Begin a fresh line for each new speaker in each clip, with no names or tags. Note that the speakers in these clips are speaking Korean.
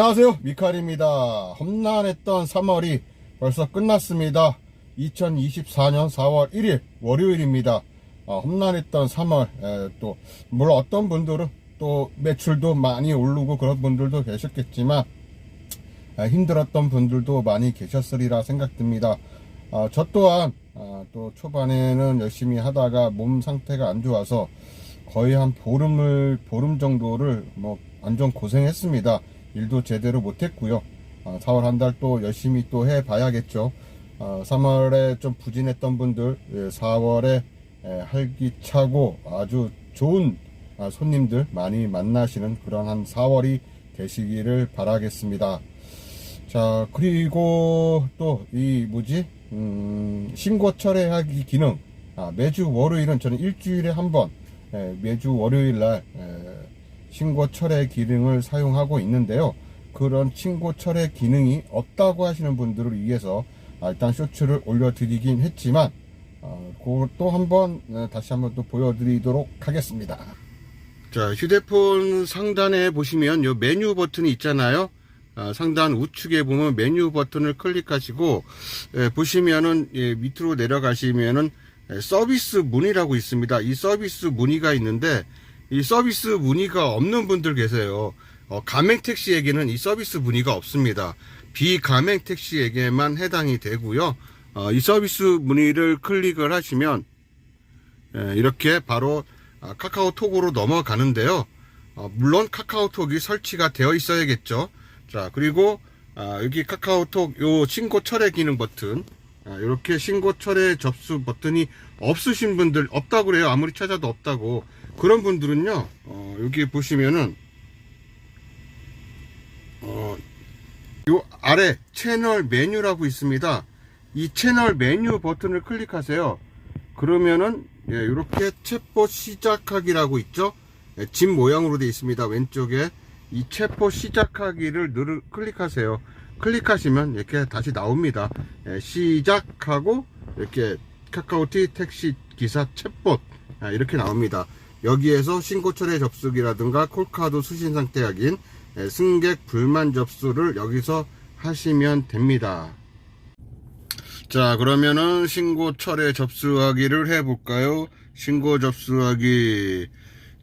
안녕하세요. 미칼입니다. 험난했던 3월이 벌써 끝났습니다. 2024년 4월 1일 월요일입니다. 어, 험난했던 3월 에, 또 물론 어떤 분들은 또 매출도 많이 오르고 그런 분들도 계셨겠지만 에, 힘들었던 분들도 많이 계셨으리라 생각됩니다. 어, 저 또한 어, 또 초반에는 열심히 하다가 몸 상태가 안 좋아서 거의 한 보름을 보름 정도를 뭐 완전 고생했습니다. 일도 제대로 못했고요. 4월 한 달 또 열심히 또 해봐야겠죠. 3월에 좀 부진했던 분들 4월에 활기차고 아주 좋은 아, 손님들 많이 만나시는 그런 한 4월이 되시기를 바라겠습니다. 자 그리고 또 이 뭐지 음, 신고 철회하기 기능 아, 매주 월요일은 저는 일주일에 한번 예, 매주 월요일 날 예, 신고 철회 기능을 사용하고 있는데요. 그런 신고 철회 기능이 없다고 하시는 분들을 위해서 아, 일단 쇼츠를 올려드리긴 했지만 어, 그것도 한번 예, 다시 한번 또 보여드리도록 하겠습니다. 자 휴대폰 상단에 보시면 요 메뉴 버튼이 있잖아요. 아, 상단 우측에 보면 메뉴 버튼을 클릭하시고 예, 보시면은 예, 밑으로 내려가시면은 예, 서비스 문의라고 있습니다. 이 서비스 문의가 있는데 이 서비스 문의가 없는 분들 계세요. 어, 가맹 택시에게는 이 서비스 문의가 없습니다. 비가맹 택시에게만 해당이 되고요. 어, 이 서비스 문의를 클릭을 하시면 예, 이렇게 바로 아, 카카오톡으로 넘어가는데요. 어, 물론 카카오톡이 설치가 되어 있어야겠죠. 자, 그리고 아, 여기 카카오톡 요 신고 철회 기능 버튼 아, 이렇게 신고 철회 접수 버튼이 없으신 분들 없다고 그래요. 아무리 찾아도 없다고. 그런 분들은요. 어, 여기 보시면은 어, 요 아래 채널 메뉴라고 있습니다. 이 채널 메뉴 버튼을 클릭하세요. 그러면은 예, 이렇게 챗봇 시작하기라고 있죠. 예, 집 모양으로 되어 있습니다. 왼쪽에 이 챗봇 시작하기를 누르 클릭하세요. 클릭하시면 이렇게 다시 나옵니다. 예, 시작하고 이렇게 카카오티 택시 기사 챗봇 아, 이렇게 나옵니다. 여기에서 신고 철회 접수기라든가 콜카드 수신 상태 확인, 예, 승객 불만 접수를 여기서 하시면 됩니다. 자 그러면은 신고 철회 접수하기를 해볼까요? 신고 접수하기.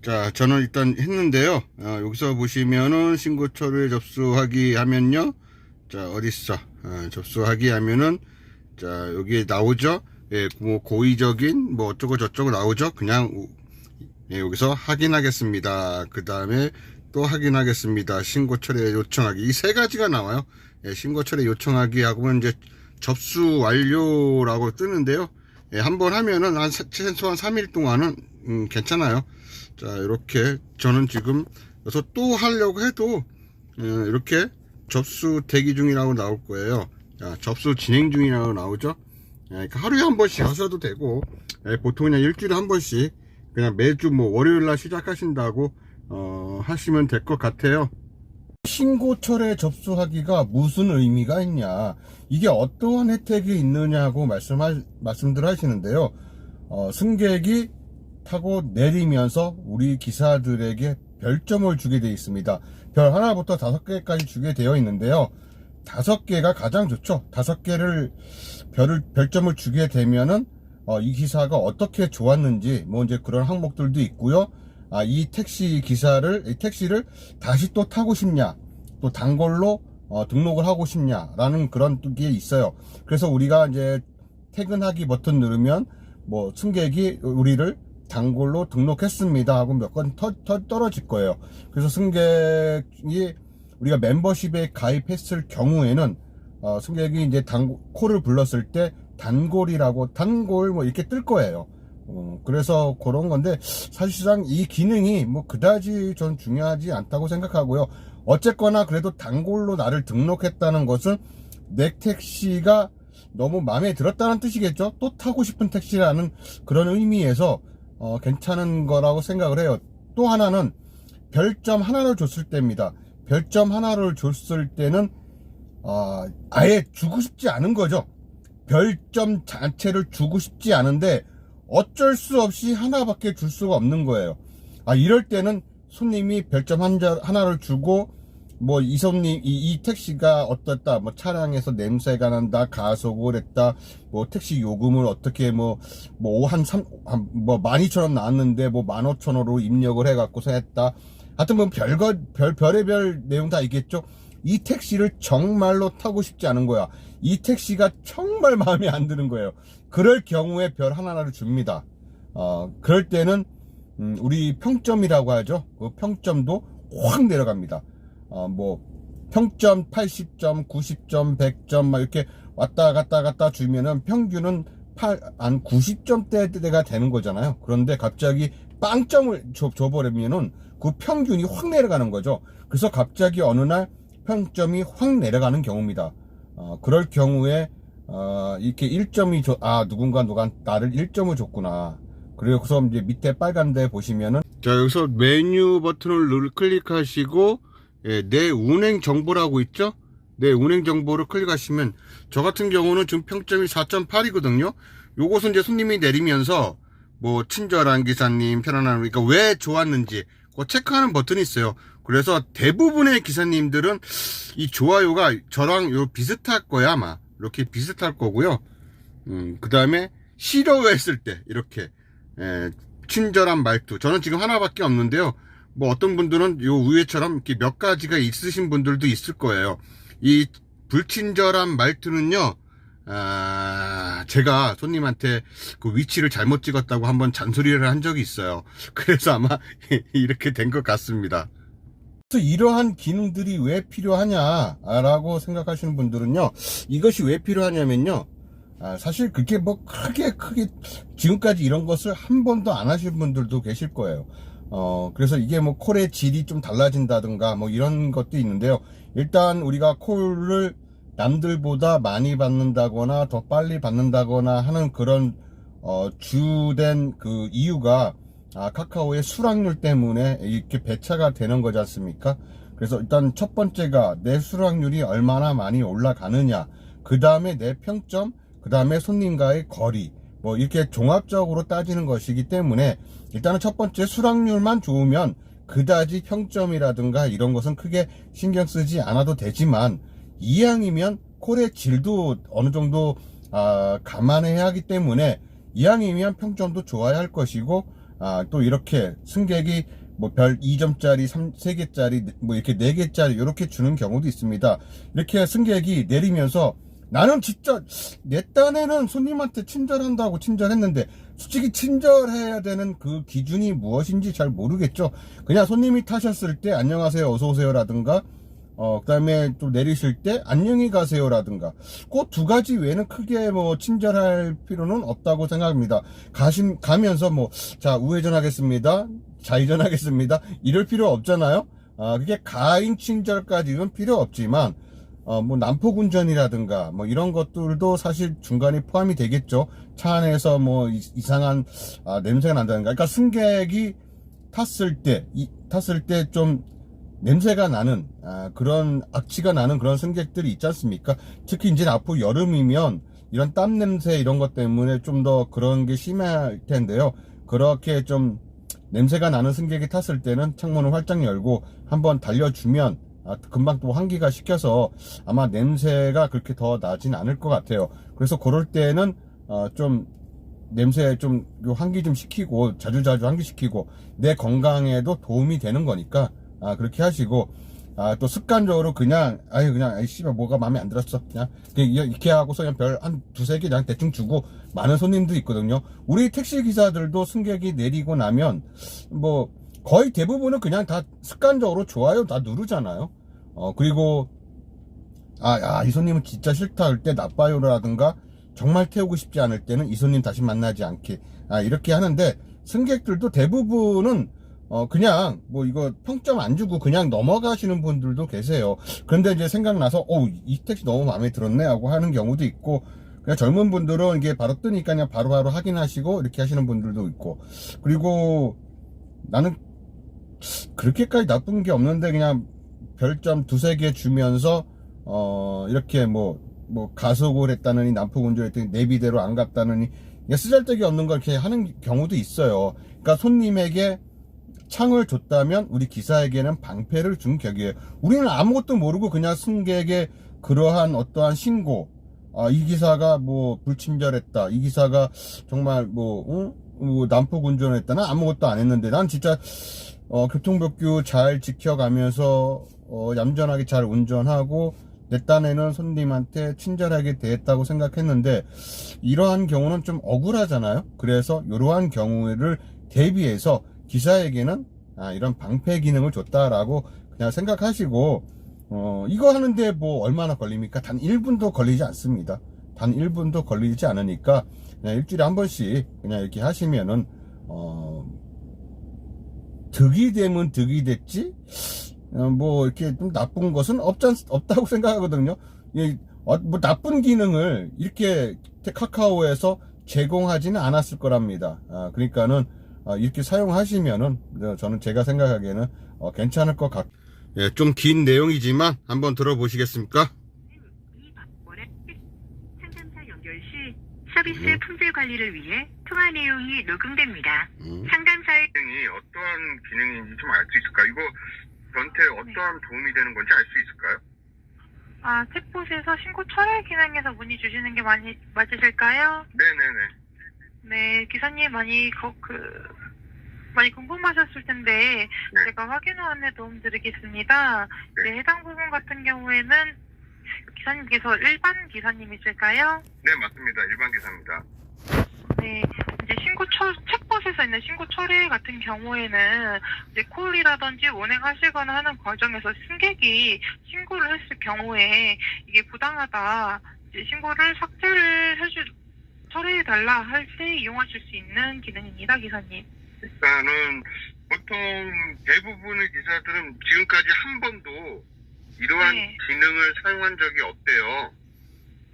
자 저는 일단 했는데요. 아, 여기서 보시면은 신고 철회 접수하기 하면요. 자 어딨어 아, 접수하기 하면은 자 여기 나오죠? 예, 뭐 고의적인 뭐 어쩌고 저쩌고 나오죠? 그냥 우- 예, 여기서 확인하겠습니다. 그 다음에 또 확인하겠습니다. 신고 철회 요청하기. 이 세 가지가 나와요. 예, 신고 철회 요청하기 하고는 이제 접수 완료라고 뜨는데요. 예, 한번 하면은 한 사- 최소한 3일 동안은 음, 괜찮아요. 자 이렇게 저는 지금 여기서 또 하려고 해도 어, 이렇게 접수 대기 중이라고 나올 거예요. 자, 접수 진행 중이라고 나오죠. 예, 그러니까 하루에 한 번씩 하셔도 되고 예, 보통 그냥 일주일에 한 번씩 그냥 매주 뭐 월요일 날 시작하신다고 어, 하시면 될 것 같아요. 신고철에 접수하기가 무슨 의미가 있냐? 이게 어떠한 혜택이 있느냐고 말씀하, 말씀들 하시는데요. 어, 승객이 타고 내리면서 우리 기사들에게 별점을 주게 되어 있습니다. 별 하나부터 다섯 개까지 주게 되어 있는데요. 다섯 개가 가장 좋죠. 다섯 개를 별을 별점을 주게 되면은 어, 이 기사가 어떻게 좋았는지 뭐 이제 그런 항목들도 있고요 아, 이 택시 기사를 이 택시를 다시 또 타고 싶냐 또 단골로 어, 등록을 하고 싶냐라는 그런 게 있어요. 그래서 우리가 이제 퇴근하기 버튼 누르면 뭐 승객이 우리를 단골로 등록했습니다 하고 몇 건 떨어질 거예요. 그래서 승객이 우리가 멤버십에 가입했을 경우에는 어, 승객이 이제 단 코를 불렀을 때 단골이라고 단골 뭐 이렇게 뜰 거예요. 어, 그래서 그런 건데 사실상 이 기능이 뭐 그다지 전 중요하지 않다고 생각하고요. 어쨌거나 그래도 단골로 나를 등록했다는 것은 내 택시가 너무 마음에 들었다는 뜻이겠죠. 또 타고 싶은 택시라는 그런 의미에서 어, 괜찮은 거라고 생각을 해요. 또 하나는 별점 하나를 줬을 때입니다. 별점 하나를 줬을 때는 아, 아예 주고 싶지 않은 거죠. 별점 자체를 주고 싶지 않은데 어쩔 수 없이 하나밖에 줄 수가 없는 거예요. 아, 이럴 때는 손님이 별점 한 자, 하나를 주고 뭐 이 손님 이, 이 택시가 어떻다 뭐 차량에서 냄새가 난다 가속을 했다 뭐 택시 요금을 어떻게 뭐 뭐한삼뭐 만이천원 나왔는데 뭐 만오천원으로 입력을 해갖고서 했다. 하여튼 뭐 별거 별 별의별 내용 다 있겠죠. 이 택시를 정말로 타고 싶지 않은 거야 이 택시가 정말 마음에 안 드는 거예요 그럴 경우에 별 하나를 줍니다 어 그럴 때는 음, 우리 평점이라고 하죠 그 평점도 확 내려갑니다 어, 뭐, 평점 80점, 90점, 100점, 막 이렇게 왔다 갔다 갔다 주면은 평균은 8, 한 90점대가 되는 거잖아요. 그런데 갑자기 빵점을 줘, 줘버리면은 그 평균이 확 내려가는 거죠. 그래서 갑자기 어느 날 평점이 확 내려가는 경우입니다. 어, 그럴 경우에, 어, 이렇게 1점이 줘, 아, 누군가 누가 나를 1점을 줬구나. 그래서 이제 밑에 빨간 데 보시면은 자, 여기서 메뉴 버튼을 누르- 클릭하시고 예, 내 운행 정보라고 있죠? 내 운행 정보를 클릭하시면 저 같은 경우는 지금 평점이 4.8이거든요. 요것은 이제 손님이 내리면서 뭐 친절한 기사님, 편안한 그러니까 왜 좋았는지 체크하는 버튼이 있어요. 그래서 대부분의 기사님들은 이 좋아요가 저랑 요 비슷할 거야 아마 이렇게 비슷할 거고요. 음, 그 다음에 싫어했을 때 이렇게 예, 친절한 말투. 저는 지금 하나밖에 없는데요. 뭐 어떤 분들은 요 위에처럼 이렇게 몇 가지가 있으신 분들도 있을 거예요. 이 불친절한 말투는요, 아, 제가 손님한테 그 위치를 잘못 찍었다고 한번 잔소리를 한 적이 있어요. 그래서 아마 이렇게 된 것 같습니다. 이러한 기능들이 왜 필요하냐라고 생각하시는 분들은요, 이것이 왜 필요하냐면요, 아, 사실 그게 뭐 크게 크게 지금까지 이런 것을 한 번도 안 하신 분들도 계실 거예요. 어, 그래서 이게 뭐 콜의 질이 좀 달라진다든가 뭐 이런 것도 있는데요. 일단 우리가 콜을 남들보다 많이 받는다거나 더 빨리 받는다거나 하는 그런 어, 주된 그 이유가 아, 카카오의 수락률 때문에 이렇게 배차가 되는 거지 않습니까? 그래서 일단 첫 번째가 내 수락률이 얼마나 많이 올라가느냐, 그 다음에 내 평점, 그 다음에 손님과의 거리, 뭐 이렇게 종합적으로 따지는 것이기 때문에 일단은 첫 번째 수락률만 좋으면 그다지 평점이라든가 이런 것은 크게 신경 쓰지 않아도 되지만 이왕이면 콜의 질도 어느 정도 아, 감안해야 하기 때문에 이왕이면 평점도 좋아야 할 것이고 아, 또 이렇게 승객이 뭐 별 2점짜리 3, 3개짜리 뭐 이렇게 4개짜리 이렇게 주는 경우도 있습니다. 이렇게 승객이 내리면서 나는 진짜 내 딴에는 손님한테 친절한다고 친절했는데 솔직히 친절해야 되는 그 기준이 무엇인지 잘 모르겠죠. 그냥 손님이 타셨을 때 안녕하세요 어서 오세요 라든가 어 그 다음에 또 내리실 때 안녕히 가세요 라든가 그 두 가지 외에는 크게 뭐 친절할 필요는 없다고 생각합니다. 가심 가면서 뭐 자 우회전 하겠습니다. 좌회전 하겠습니다. 이럴 필요 없잖아요. 아 그게 가인 친절까지는 필요 없지만 어, 뭐, 난폭운전이라든가, 뭐, 이런 것들도 사실 중간에 포함이 되겠죠. 차 안에서 뭐, 이- 이상한, 아, 냄새가 난다든가. 그러니까 승객이 탔을 때, 이, 탔을 때좀 냄새가 나는, 아, 그런 악취가 나는 그런 승객들이 있지 않습니까? 특히 이제 앞으로 여름이면 이런 땀 냄새 이런 것 때문에 좀 더 그런 게 심할 텐데요. 그렇게 좀 냄새가 나는 승객이 탔을 때는 창문을 활짝 열고 한번 달려주면 아, 금방 또 환기가 시켜서 아마 냄새가 그렇게 더 나진 않을 것 같아요. 그래서 그럴 때는 어, 좀 냄새 좀 환기 좀 시키고 자주자주 환기 시키고 내 건강에도 도움이 되는 거니까 아, 그렇게 하시고 아, 또 습관적으로 그냥 아유 그냥 아이 씨발 뭐가 마음에 안 들었어 그냥 그냥 이렇게 하고서 그냥 별 한 두세 개 그냥 대충 주고 많은 손님도 있거든요. 우리 택시 기사들도 승객이 내리고 나면 뭐 거의 대부분은 그냥 다 습관적으로 좋아요 다 누르잖아요. 어, 그리고, 아, 야, 이 손님은 진짜 싫다 할 때 나빠요라든가, 정말 태우고 싶지 않을 때는 이 손님 다시 만나지 않게, 아, 이렇게 하는데, 승객들도 대부분은, 어, 그냥, 뭐, 이거 평점 안 주고 그냥 넘어가시는 분들도 계세요. 그런데 이제 생각나서, 어, 이 택시 너무 마음에 들었네 하고 하는 경우도 있고, 그냥 젊은 분들은 이게 바로 뜨니까 그냥 바로바로 확인하시고, 이렇게 하시는 분들도 있고, 그리고 나는 그렇게까지 나쁜 게 없는데 그냥 별점 두세 개 주면서 어 이렇게 뭐뭐 가속을 했다느니 난폭 운전했더니 내비대로 안 갔다느니 쓰잘데기 없는 걸 이렇게 하는 경우도 있어요. 그러니까 손님에게 창을 줬다면 우리 기사에게는 방패를 준 격이에요. 우리는 아무것도 모르고 그냥 승객의 그러한 어떠한 신고, 아, 이 기사가 뭐 불친절했다. 이 기사가 정말 뭐, 응? 뭐 난폭 운전했다. 난 아무것도 안 했는데 난 진짜 어, 교통법규 잘 지켜가면서 어, 얌전하게 잘 운전하고 내 딴에는 손님한테 친절하게 대했다고 생각했는데 이러한 경우는 좀 억울하잖아요. 그래서 이러한 경우를 대비해서 기사에게는 아, 이런 방패 기능을 줬다라고 그냥 생각하시고 어, 이거 하는데 뭐 얼마나 걸립니까? 단 1분도 걸리지 않습니다. 단 1분도 걸리지 않으니까 그냥 일주일에 한 번씩 그냥 이렇게 하시면은 어, 득이 되면 득이 됐지 어, 뭐 이렇게 좀 나쁜 것은 않, 없다고 생각하거든요. 이, 어, 뭐 나쁜 기능을 이렇게 카카오에서 제공하지는 않았을 거랍니다. 아, 그러니까는 아, 이렇게 사용하시면은 어, 저는 제가 생각하기에는 어, 괜찮을 것 같. 예, 좀 긴 내용이지만 한번 들어보시겠습니까?
상담사 연결 시 서비스
음.
품질 관리를 위해 통화 내용이 녹음됩니다.
음.
상담사의
기능이 어떠한 기능인지 좀 알 수 있을까요? 이거 저한테 어떠한 도움이 되는 건지 알 수 있을까요?
아, 챗봇에서 신고 철회 기능에서 문의 주시는 게 많이 맞으실까요?
네네네.
네, 기사님 많이 거, 그 많이 궁금하셨을 텐데
네.
제가 확인 후안에 도움드리겠습니다.
네.
네, 해당 부분 같은 경우에는 기사님께서 일반 기사님이실까요?
네, 맞습니다. 일반 기사입니다.
네, 이제 신고 철, 책봇에서 있는 신고 철회 같은 경우에는 이제 콜이라든지 운행하시거나 하는 과정에서 승객이 신고를 했을 경우에 이게 부당하다, 이제 신고를 삭제를 해주, 철회해달라 할 때 이용하실 수 있는 기능입니다, 기사님.
일단은 보통 대부분의 기사들은 지금까지 한 번도 이러한
네.
기능을 사용한 적이 없대요.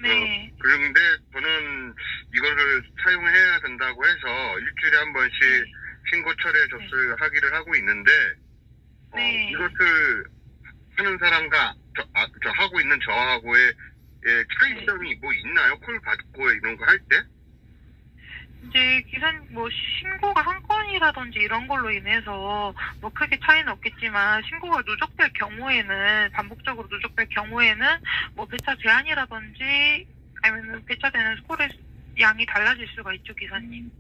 네,
그런데 저는 이거를 사용해야 된다고 해서 일주일에 한 번씩 신고 철회 접수를 하기를 하고 있는데 어,
네.
이것을 하는 사람과 저, 아, 저 하고 있는 저하고의 예, 차이점이 뭐 있나요? 콜 받고 이런 거 할 때?
이제 기사님 뭐 신고가 한 건이라든지 이런 걸로 인해서 뭐 크게 차이는 없겠지만 신고가 누적될 경우에는 반복적으로 누적될 경우에는 뭐 배차 제한이라든지 아니면 배차되는 스콜의 양이 달라질 수가 있죠 기사님.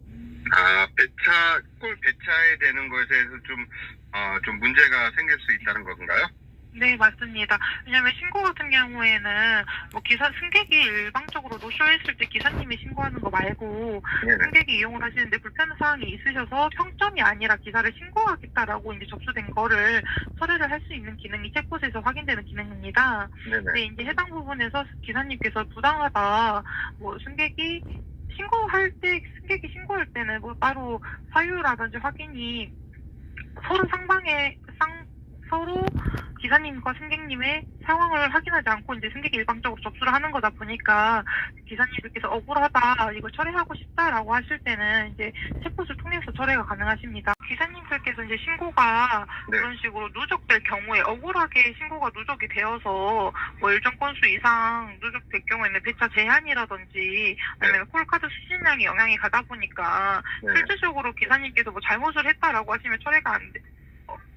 아, 배차, 콜 배차에 되는 것에 대해서 좀, 어, 좀 문제가 생길 수 있다는 건가요?
네 맞습니다. 왜냐하면 신고 같은 경우에는 뭐 기사 승객이 일방적으로 노쇼했을 때 기사님이 신고하는 거 말고
네네.
승객이 이용을 하시는데 불편한 사항이 있으셔서 평점이 아니라 기사를 신고하겠다라고 이제 접수된 거를 처리를 할 수 있는 기능이 챗봇에서 확인되는 기능입니다.
네네.
근데 이제 해당 부분에서 기사님께서 부당하다, 뭐 승객이 신고할 때 승객이 신고할 때는 뭐 따로 사유라든지 확인이 서로 상방의 상 서로 기사님과 승객님의 상황을 확인하지 않고 이제 승객이 일방적으로 접수를 하는 거다 보니까 기사님들께서 억울하다 이걸 철회하고 싶다라고 하실 때는 이제 챗봇을 통해서 철회가 가능하십니다. 기사님들께서 이제 신고가
네.
그런 식으로 누적될 경우에 억울하게 신고가 누적이 되어서 뭐 일정 건수 이상 누적될 경우에는 배차 제한이라든지 아니면 콜카드 수신량에 영향이 가다 보니까
네.
실질적으로 기사님께서 뭐 잘못을 했다라고 하시면 철회가 안 돼.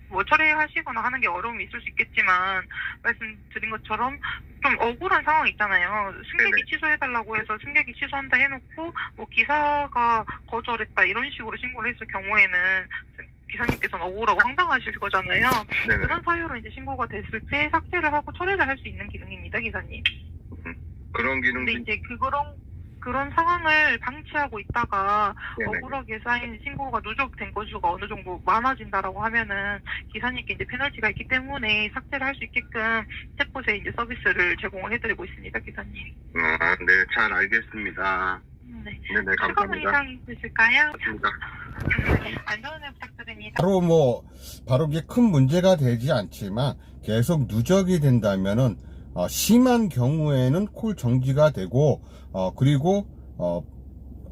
어, 뭐 철회하시거나 하는 게 어려움이 있을 수 있겠지만 말씀드린 것처럼 좀 억울한 상황 있잖아요. 승객이
네네.
취소해달라고 해서 승객이 취소한다 해놓고 뭐 기사가 거절했다 이런 식으로 신고를 했을 경우에는 기사님께서는 억울하고 황당하실 거잖아요.
네네.
그런 사유로 이제 신고가 됐을 때 삭제를 하고 철회를 할 수 있는 기능입니다, 기사님.
그런
근데
기능도
이제 그런 그런 상황을 방치하고 있다가
네네.
억울하게 쌓인 신고가 누적된 건수가 어느 정도 많아진다라고 하면은 기사님께 이제 페널티가 있기 때문에 삭제를 할 수 있게끔 챗봇에 이제 서비스를 제공을 해드리고 있습니다, 기사님.
아, 네, 잘 알겠습니다.
네.
네네,
추가 문의
감사합니다.
사항 있으실까요?
맞습니다.
네. 안전운행 부탁드립니다.
바로 뭐 바로 이게 큰 문제가 되지 않지만 계속 누적이 된다면은 어, 심한 경우에는 콜 정지가 되고 어, 그리고 어,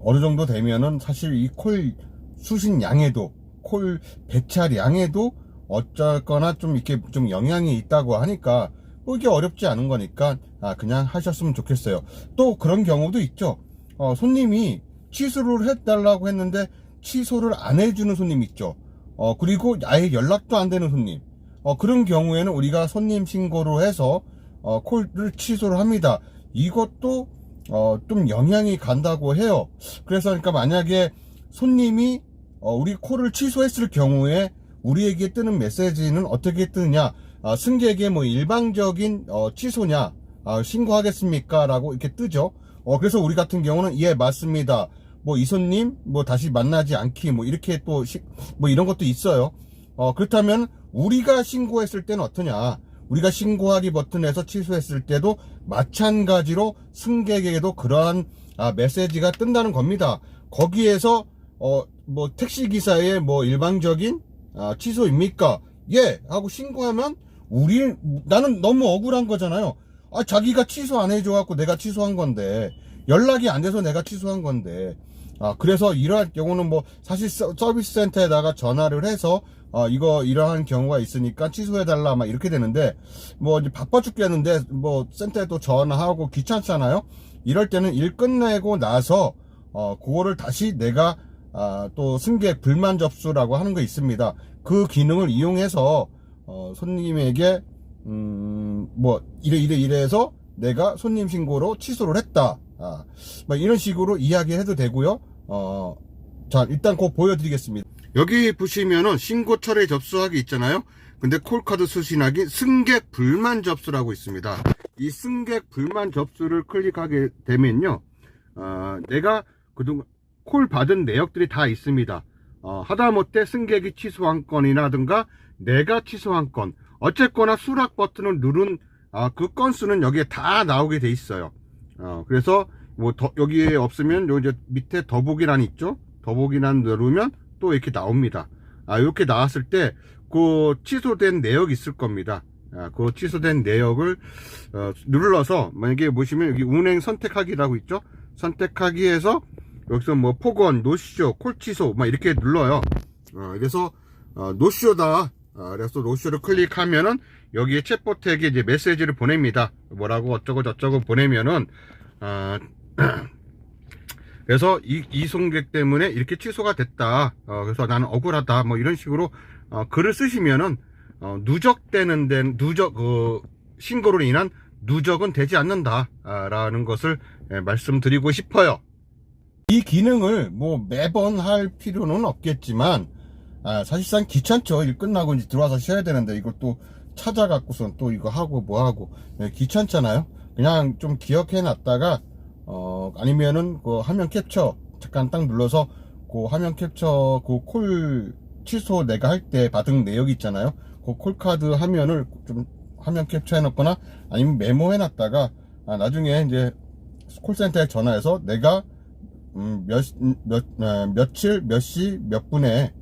어느 정도 되면은 사실 이 콜 수신 양에도 콜 배차량에도 어쨌거나 좀 이렇게 좀 영향이 있다고 하니까 뭐 이게 어렵지 않은 거니까 아, 그냥 하셨으면 좋겠어요. 또 그런 경우도 있죠. 어, 손님이 취소를 해달라고 했는데 취소를 안 해주는 손님 있죠. 어, 그리고 아예 연락도 안 되는 손님. 어, 그런 경우에는 우리가 손님 신고로 해서, 어, 콜을 취소를 합니다. 이것도, 어, 좀 영향이 간다고 해요. 그래서 그러니까 만약에 손님이, 어, 우리 콜을 취소했을 경우에 우리에게 뜨는 메시지는 어떻게 뜨느냐. 아, 승객의 뭐 일방적인, 어, 취소냐. 아, 신고하겠습니까? 라고 이렇게 뜨죠. 어, 그래서 우리 같은 경우는, 예, 맞습니다. 뭐, 이 손님, 뭐, 다시 만나지 않기, 뭐, 이렇게 또, 시- 뭐, 이런 것도 있어요. 어, 그렇다면, 우리가 신고했을 때는 어떠냐? 우리가 신고하기 버튼에서 취소했을 때도 마찬가지로 승객에게도 그러한, 아, 메시지가 뜬다는 겁니다. 거기에서, 어, 뭐, 택시 기사의 뭐, 일방적인, 아, 취소입니까? 예! 하고 신고하면, 우리, 나는 너무 억울한 거잖아요. 아, 자기가 취소 안 해줘갖고 내가 취소한 건데, 연락이 안 돼서 내가 취소한 건데, 아, 그래서 이러한 경우는 뭐, 사실 서, 서비스 센터에다가 전화를 해서, 어, 이거, 이러한 경우가 있으니까 취소해달라, 막 이렇게 되는데, 뭐, 이제 바빠 죽겠는데, 뭐, 센터에 또 전화하고 귀찮잖아요? 이럴 때는 일 끝내고 나서, 어, 그거를 다시 내가, 아, 또 승객 불만 접수라고 하는 거 있습니다. 그 기능을 이용해서, 어, 손님에게, 음, 뭐, 이래, 이래, 이래해서 내가 손님 신고로 취소를 했다. 아, 뭐 이런 식으로 이야기해도 되고요. 어, 자, 일단 곧 보여드리겠습니다. 여기 보시면은 신고 철회 접수하기 있잖아요. 근데 콜카드 수신하기 승객 불만 접수라고 있습니다. 이 승객 불만 접수를 클릭하게 되면요. 어, 내가 그동안 콜 받은 내역들이 다 있습니다. 어, 하다못해 승객이 취소한 건이라든가 내가 취소한 건 어쨌거나 수락 버튼을 누른 아, 그 건수는 여기에 다 나오게 돼 있어요. 어, 그래서 뭐 더, 여기에 없으면 요 이제 밑에 더보기란 있죠? 더보기란 누르면 또 이렇게 나옵니다. 아, 이렇게 나왔을 때 그 취소된 내역이 있을 겁니다. 아, 그 취소된 내역을 어, 눌러서 만약에 보시면 여기 운행 선택하기라고 있죠? 선택하기에서 여기서 뭐 폭언, 노쇼, 콜 취소 막 이렇게 눌러요. 어, 그래서 어, 노쇼다. 아, 그래서 노쇼를 클릭하면은 여기에 챗봇에게 이제 메시지를 보냅니다. 뭐라고 어쩌고 저쩌고 보내면은 아, 그래서 이, 이 승객 때문에 이렇게 취소가 됐다. 어, 그래서 나는 억울하다. 뭐 이런 식으로 어, 글을 쓰시면은 어, 누적되는 데 누적 그 신고로 인한 누적은 되지 않는다라는 것을 예, 말씀드리고 싶어요. 이 기능을 뭐 매번 할 필요는 없겠지만 아, 사실상 귀찮죠. 일 끝나고 이제 들어와서 쉬어야 되는데 이걸 또 찾아갖고선 또 이거 하고 뭐 하고 예, 귀찮잖아요. 그냥 좀 기억해 놨다가 어 아니면은 그 화면 캡처 잠깐 딱 눌러서 그 화면 캡처 그 콜 취소 내가 할 때 받은 내역 있잖아요. 그 콜 카드 화면을 좀 화면 캡처해 놓거나 아니면 메모해 놨다가 아, 나중에 이제 콜센터에 전화해서 내가 음, 몇, 음, 몇, 어, 며칠, 몇 시, 몇 분에,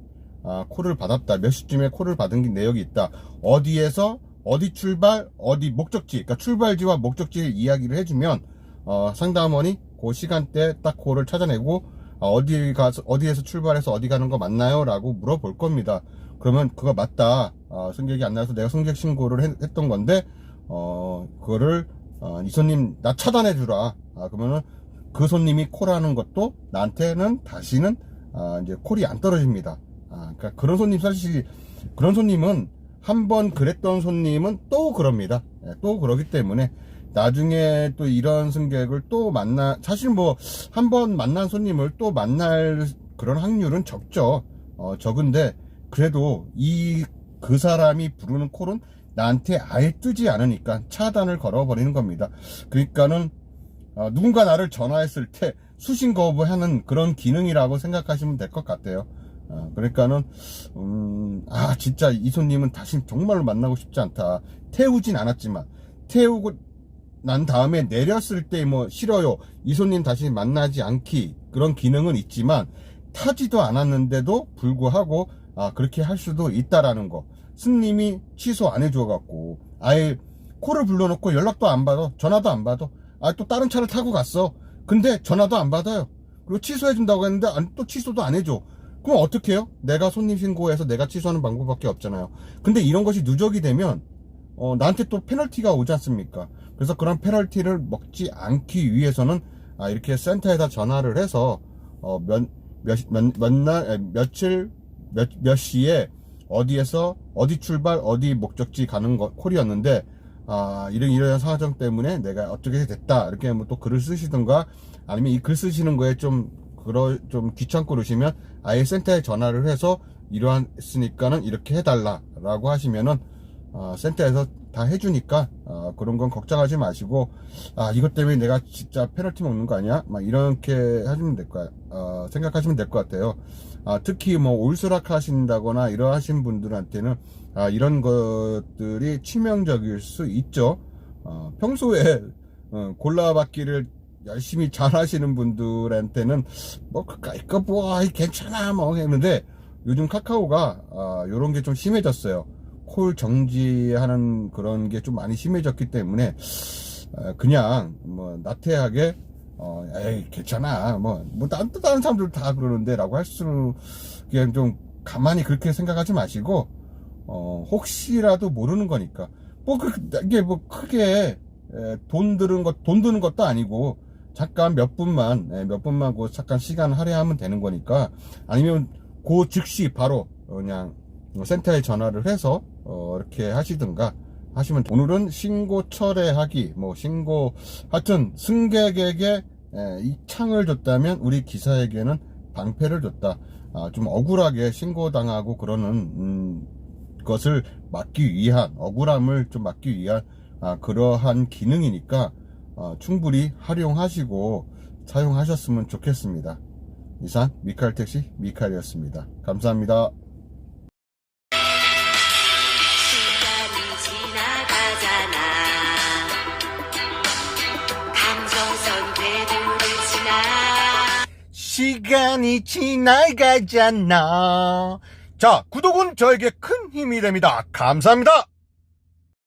아, 콜을 받았다. 몇 시쯤에 콜을 받은 내역이 있다. 어디에서, 어디 출발, 어디 목적지, 그러니까 출발지와 목적지를 이야기를 해주면, 어, 상담원이 그 시간대 딱 콜을 찾아내고, 아, 어디 가서, 어디에서 출발해서 어디 가는 거 맞나요? 라고 물어볼 겁니다. 그러면 그거 맞다. 어, 승객이 안 나와서 내가 승객 신고를 했, 했던 건데, 어, 그거를, 어, 이 손님, 나 차단해 주라. 아, 그러면은, 그 손님이 콜하는 것도 나한테는 다시는 아, 이제 콜이 안 떨어집니다. 아, 그러니까 그런 손님 사실 그런 손님은 한 번 그랬던 손님은 또 그럽니다. 예, 또 그러기 때문에 나중에 또 이런 승객을 또 만나 사실 뭐 한 번 만난 손님을 또 만날 그런 확률은 적죠. 어, 적은데 그래도 이 그 사람이 부르는 콜은 나한테 아예 뜨지 않으니까 차단을 걸어버리는 겁니다. 그러니까는 어, 누군가 나를 전화했을 때 수신 거부하는 그런 기능이라고 생각하시면 될 것 같아요. 어, 그러니까는 음, 아 진짜 이 손님은 다시 정말로 만나고 싶지 않다. 태우진 않았지만 태우고 난 다음에 내렸을 때 뭐 싫어요. 이 손님 다시 만나지 않기 그런 기능은 있지만 타지도 않았는데도 불구하고 아 그렇게 할 수도 있다라는 거. 스님이 취소 안 해줘 갖고 아예 콜을 불러놓고 연락도 안 받아 전화도 안 받아 아, 또 다른 차를 타고 갔어. 근데 전화도 안 받아요. 그리고 취소해 준다고 했는데, 안- 또 취소도 안 해줘. 그럼 어떻게 해요? 내가 손님 신고해서 내가 취소하는 방법밖에 없잖아요. 근데 이런 것이 누적이 되면, 어, 나한테 또 페널티가 오지 않습니까? 그래서 그런 페널티를 먹지 않기 위해서는, 아, 이렇게 센터에다 전화를 해서, 어, 몇, 몇, 몇, 몇 날, 에, 며칠, 몇, 몇 시에 어디에서 어디 출발 어디 목적지 가는 거 콜이었는데 아 이런 이런 사정 때문에 내가 어떻게 됐다 이렇게 뭐 또 글을 쓰시든가 아니면 이 글 쓰시는 거에 좀 그러 좀 귀찮고 그러시면 아예 센터에 전화를 해서 이러했으니까는 이렇게 해달라라고 하시면은 어, 센터에서 다 해주니까 어, 그런 건 걱정하지 마시고 아 이것 때문에 내가 진짜 페널티 먹는 거 아니야? 막 이렇게 하시면 될 거야. 어, 생각하시면 될 것 같아요. 아, 특히 뭐 올수락 하신다거나 이러하신 분들한테는 아, 이런 것들이 치명적일 수 있죠. 어, 평소에 어, 골라받기를 열심히 잘 하시는 분들한테는 뭐 그까 뭐 아이, 괜찮아 뭐 했는데 요즘 카카오가 아, 요런 게 좀 심해졌어요. 콜 정지하는 그런 게 좀 많이 심해졌기 때문에 아, 그냥 뭐 나태하게 어 에이 괜찮아 뭐뭐 다른 다른 사람들 다 그러는데 라고 할 수는 그냥 좀 가만히 그렇게 생각하지 마시고 어 혹시라도 모르는 거니까 뭐 그, 이게 뭐 크게 에, 돈 드는 것 돈 드는 것도 아니고 잠깐 몇 분만 에, 몇 분만 그 잠깐 시간 할애하면 되는 거니까 아니면 그 즉시 바로 그냥 센터에 전화를 해서 어, 이렇게 하시든가 하시면 오늘은 신고 철회하기 뭐 신고 하여튼 승객에게 에, 이 창을 줬다면 우리 기사에게는 방패를 줬다. 아, 좀 억울하게 신고당하고 그러는 음, 것을 막기 위한 억울함을 좀 막기 위한 아, 그러한 기능이니까 어, 충분히 활용하시고 사용하셨으면 좋겠습니다 이상 미칼 택시 미칼이었습니다 감사합니다
시간이 지나가잖아 감정선 궤도를 지나
시간이 지나가잖아. 자, 구독은 저에게 큰 힘이 됩니다. 감사합니다.